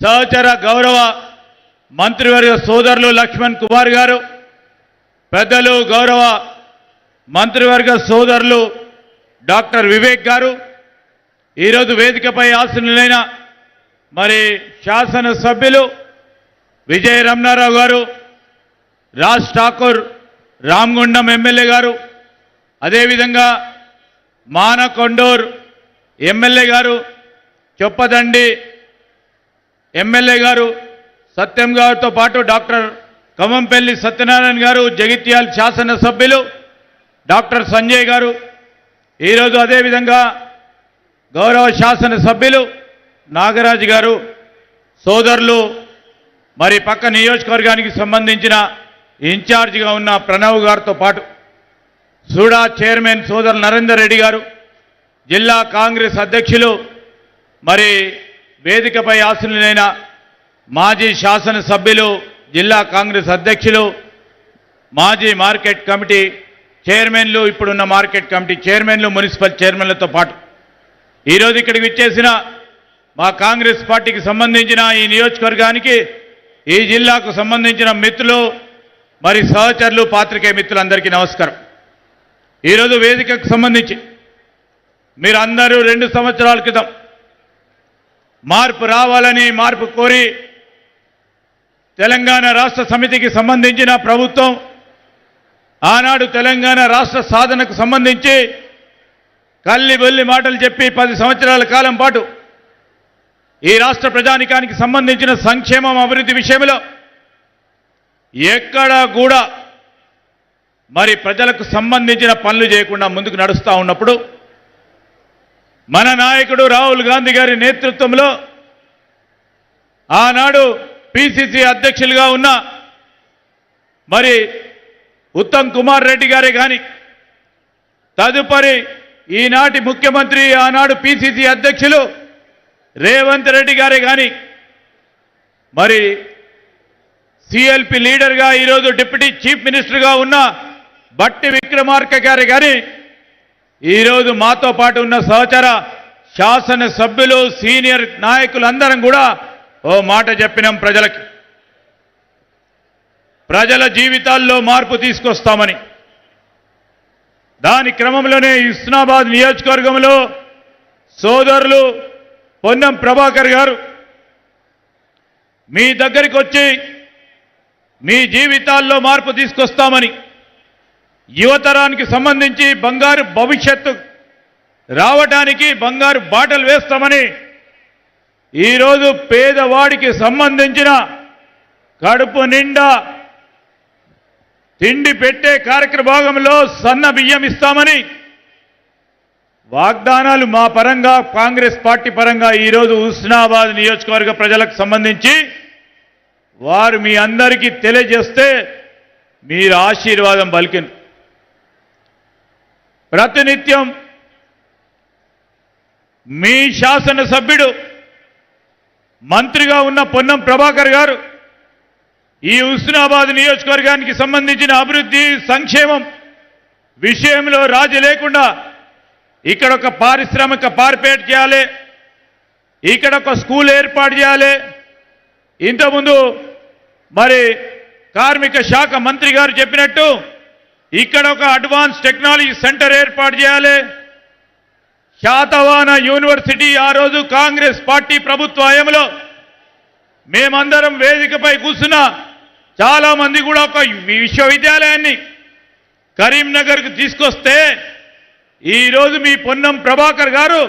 సహచర గౌరవ మంత్రివర్గ సోదరులు లక్ష్మణ్ కుమార్ గారు పెద్దలు గౌరవ మంత్రివర్గ సోదరులు డాక్టర్ వివేక్ గారు ఈరోజు వేదికపై ఆసనులైన మరి శాసనసభ్యులు విజయ రమణారావు గారు రాజ్ ఠాకూర్ రామగుండం ఎమ్మెల్యే గారు అదేవిధంగా మానకొండూర్ ఎమ్మెల్యే గారు చొప్పదండి ఎమ్మెల్యే గారు సత్యం గారితో పాటు డాక్టర్ కమంపల్లి సత్యనారాయణ గారు జగిత్యాల శాసనసభ్యులు డాక్టర్ సంజయ్ గారు ఈరోజు అదేవిధంగా గౌరవ శాసనసభ్యులు నాగరాజు గారు సోదరులు మరి పక్క నియోజకవర్గానికి సంబంధించిన ఇన్ఛార్జిగా ఉన్న ప్రణవ్ గారితో పాటు సూడా చైర్మన్ సోదరు నరేందర్ రెడ్డి గారు జిల్లా కాంగ్రెస్ అధ్యక్షులు మరి వేదికపై ఆసనులైన మాజీ శాసనసభ్యులు జిల్లా కాంగ్రెస్ అధ్యక్షులు మాజీ మార్కెట్ కమిటీ చైర్మన్లు ఇప్పుడున్న మార్కెట్ కమిటీ చైర్మన్లు మున్సిపల్ చైర్మన్లతో పాటు. ఈరోజు ఇక్కడికి విచ్చేసిన మా కాంగ్రెస్ పార్టీకి సంబంధించిన ఈ నియోజకవర్గానికి ఈ జిల్లాకు సంబంధించిన మిత్రులు మరి సహచరులు పాత్రికేయ మిత్రులందరికీ నమస్కారం. ఈరోజు వేదికకు సంబంధించి మీరందరూ రెండు సంవత్సరాల క్రితం మార్పు రావాలని మార్పు కోరి తెలంగాణ రాష్ట్ర సమితికి సంబంధించిన ప్రభుత్వం ఆనాడు తెలంగాణ రాష్ట్ర సాధనకు సంబంధించి కల్లి బొల్లి మాటలు చెప్పి పది సంవత్సరాల కాలం పాటు ఈ రాష్ట్ర ప్రజానికానికి సంబంధించిన సంక్షేమం అభివృద్ధి విషయంలో ఎక్కడా కూడా మరి ప్రజలకు సంబంధించిన పనులు చేయకుండా ముందుకు నడుస్తూ ఉన్నప్పుడు మన నాయకుడు రాహుల్ గాంధీ గారి నేతృత్వంలో ఆనాడు పిసిసి అధ్యక్షులుగా ఉన్న మరి ఉత్తమ్ కుమార్ రెడ్డి గారే కానీ తదుపరి ఈనాటి ముఖ్యమంత్రి ఆనాడు పిసిసి అధ్యక్షులు రేవంత్ రెడ్డి గారే కానీ మరి సిఎల్పి లీడర్గా ఈరోజు డిప్యూటీ చీఫ్ మినిస్టర్గా ఉన్న బట్టి విక్రమార్క గారే కానీ ఈరోజు మాతో పాటు ఉన్న సహచర శాసన సభ్యులు సీనియర్ నాయకులందరం కూడా ఓ మాట చెప్పినాం ప్రజలకి. ప్రజల జీవితాల్లో మార్పు తీసుకొస్తామని. దాని క్రమంలోనే ఇస్నాబాద్ నియోజకవర్గంలో సోదరులు పొన్నం ప్రభాకర్ గారు మీ దగ్గరికి వచ్చి మీ జీవితాల్లో మార్పు తీసుకొస్తామని యువతరానికి సంబంధించి బంగారు భవిష్యత్తు రావటానికి బంగారు బాటలు వేస్తామని ఈరోజు పేదవాడికి సంబంధించిన కడుపు నిండా తిండి పెట్టే కార్యక్రమంలో సన్న బియ్యం ఇస్తామని వాగ్దానాలు మా పరంగా కాంగ్రెస్ పార్టీ పరంగా ఈరోజు హుస్నాబాద్ నియోజకవర్గ ప్రజలకు సంబంధించి వారు మీ అందరికీ తెలియజేస్తే మీరు ఆశీర్వాదం పలికిన. ప్రతినిత్యం మీ శాసనసభ్యుడు మంత్రిగా ఉన్న పొన్నం ప్రభాకర్ గారు ఈ హుస్నాబాద్ నియోజకవర్గానికి సంబంధించిన అభివృద్ధి సంక్షేమం విషయంలో రాజీ లేకుండా ఇక్కడ ఒక పారిశ్రామిక పార్పేట్ చేయాలి ఇక్కడ ఒక స్కూల్ ఏర్పాటు చేయాలి. ఇంతకుముందు మరి కార్మిక శాఖ మంత్రి గారు చెప్పినట్టు ఇక్కడ ఒక అడ్వాన్స్ టెక్నాలజీ సెంటర్ ఏర్పాటు చేయాలి. శాతవాన యూనివర్సిటీ ఆ రోజు కాంగ్రెస్ పార్టీ ప్రభుత్వ హయంలో మేమందరం వేదికపై కూర్చున్న చాలా మంది కూడా ఒక విశ్వవిద్యాలయాన్ని కరీంనగర్కు తీసుకొస్తే ఈరోజు మీ పొన్నం ప్రభాకర్ గారు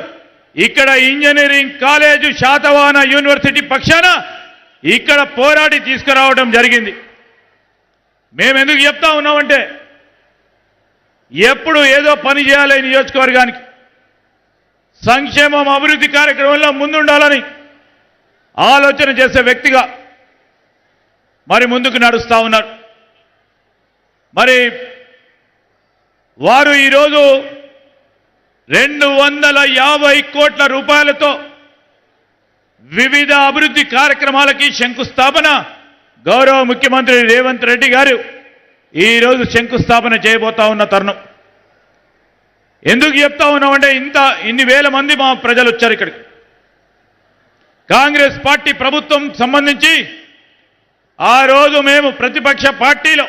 ఇక్కడ ఇంజనీరింగ్ కాలేజు శాతవాన యూనివర్సిటీ పక్షాన ఇక్కడ పోరాడి తీసుకురావడం జరిగింది. మేము ఎందుకు చెప్తా ఉన్నామంటే ఎప్పుడు ఏదో పని చేయాలి నియోజకవర్గానికి. సంక్షేమం అభివృద్ధి కార్యక్రమంలో ముందుండాలని ఆలోచన చేసే వ్యక్తిగా మరి ముందుకు నడుస్తూ ఉన్నారు మరి వారు ఈరోజు రెండు వందల యాభై కోట్ల రూపాయలతో వివిధ అభివృద్ధి కార్యక్రమాలకి శంకుస్థాపన గౌరవ ముఖ్యమంత్రి రేవంత్ రెడ్డి గారు ఈరోజు శంకుస్థాపన చేయబోతా ఉన్న తరుణం. ఎందుకు చెప్తా ఉన్నామంటే ఇంత ఇన్ని వేల మంది మా ప్రజలు వచ్చారు ఇక్కడికి. కాంగ్రెస్ పార్టీ ప్రభుత్వం సంబంధించి ఆ రోజు మేము ప్రతిపక్ష పార్టీలో